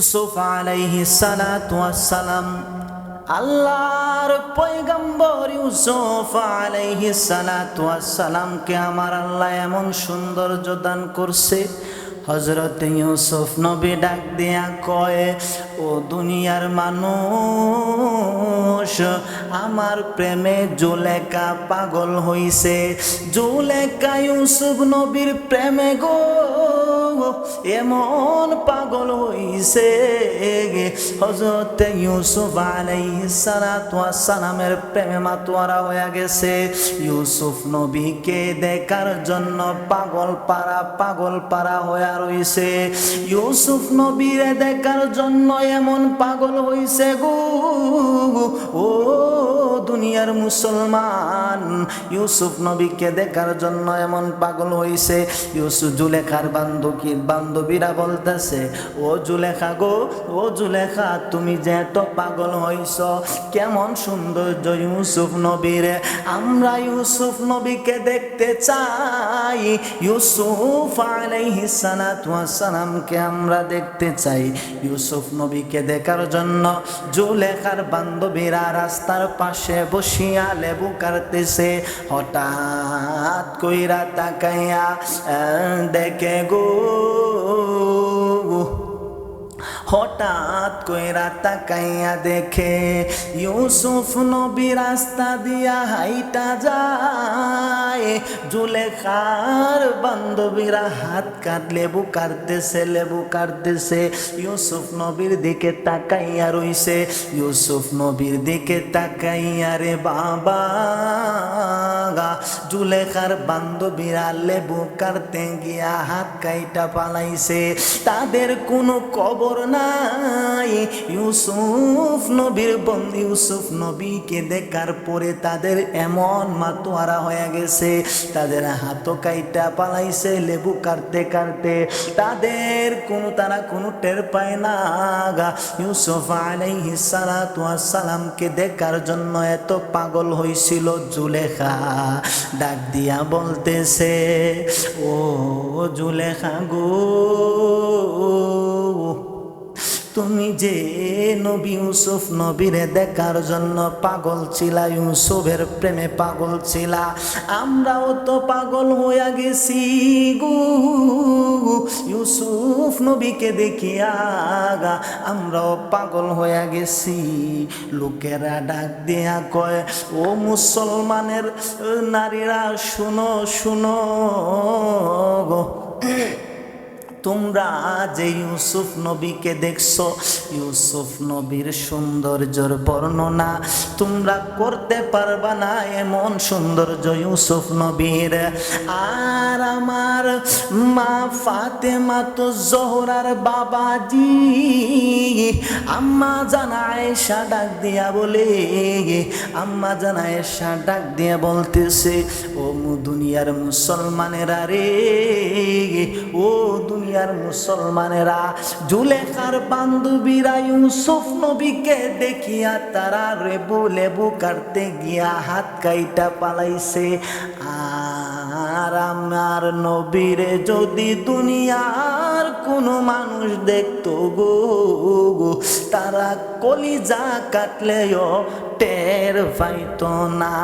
ইউসুফ আলাইহি সালাতু সালাম আল্লাহর পয়গম্বর ইউসুফ আলাইহি আমার আল্লাহ এমন সৌন্দর্য দান করছে। হজরত ইউসুফ নবী ডাক দিয়া কয়, ও দুনিয়ার মানুষ, আমার প্রেমে জুলেকা পাগল হইছে। জুলেকা ইউসুফ নবীর প্রেমে গো, এমন পাগল হইছে হজরত ইউসুফ আলাইহিস সালাতু সালামের প্রেমে মাতোয়ারা হয়ে গেছে। ইউসুফ নবীকে দেখার জন্য পাগল পাড়া পাগল পাড়া হয়ে ইউসুফ নবীরে দেখার জন্য এমন পাগল হইছে গো। ও দুনিয়ার মুসলমান, ইউসুফ নবীকে দেখার জন্য এমন পাগল হইছে। ইউসুফ জুলেখার বান্ধবী বান্ধবীরা বলতেছে, ও জুলেখা গো, ও জুলেখা তুমি যে এত পাগল হইছ, কেমন সৌন্দর্য ইউসুফ নবীর। আমরা ইউসুফ নবীকে দেখতে চাই, ইউসুফ সালামকে আমরা দেখতে চাই। ইউসুফ নবীকে দেখার জন্য জুলেখার বান্ধবীরা রাস্তার পাশে বসিয়া লেবু কাটতেছে। হঠাৎ কইরা তাকাইয়া দেখে গো হঠাৎ কইরা তাকাইয়া দেখে, ইউসুফ নবী রাস্তা দিয়া হাইটা যায়। জুলেখার বান্ধবীরা হাত কাট লেবু কাটতেছে লেবু কাটতেছে। ইউসুফ নবীর দিকে তাকাইয়া রইছে। ইউসুফ নবীর দিকে তাকাইয়া, রে বাবা জুলেখার বান্ধবীরা লেবু কাটতে গিয়া হাত কাইটা পালাইছে। তাদের কোনো কবর নাই। ইউসুফ নবীর বন্ধু ইউসুফ নবীকে দেখার পরে তাদের এমন মাতোয়ারা হয়ে গেছে। তাদের হাতও কাইটা পালাইছে লেবু কাটতে কাটতে। তাদের কোনো, তারা কোনো টের পায় না গা। ইউসুফ আলাইহিস সালাতু সালামকে দেখার জন্য এত পাগল হইছিল জুলেখা। ডাক দিয়া বলতেছে, ও জুলেখা গো। তুমি যে নবী ইউসুফ নবীরে দেখার জন্য পাগল ছিলা, ইউসুফের প্রেমে পাগল ছিলা, আমরাও তো পাগল হইয়া গেছি গু। ইউসুফ নবীকে দেখিয়া আমরাও পাগল হইয়া গেছি। লোকেরা ডাক দিয়া কয়, ও মুসলমানের নারীরা, শুনো শুনো গো। তোমরা যে ইউসুফ নবীকে দেখছ, ইউসুফ নবীর সৌন্দর্যর বর্ণনা তোমরা করতে পারবা না এমন সৌন্দর্য ইউসুফ নবীর। আর আমার মা ফাতেমা তো জোহরার বাবাজি আম্মা জানায় সা ডাক দিয়া বলে, আম্মা জানায় সা ডাক দিয়া বলতেছে, ও দুনিয়ার মুসলমানেরা রে, ও দুনিয়ার মুসলমানেরা, জুলেখার বান্ধবীরা ইউসুফ নবীকে দেখিয়া তারা রেবু লেবু কাটতে গিয়া হাত কাইটা পালাইছে। আর আমার নবীরে যদি দুনিয়ার কোনো মানুষ দেখতো গো গো, তারা কলিজা কাটলেও টের পাইত না।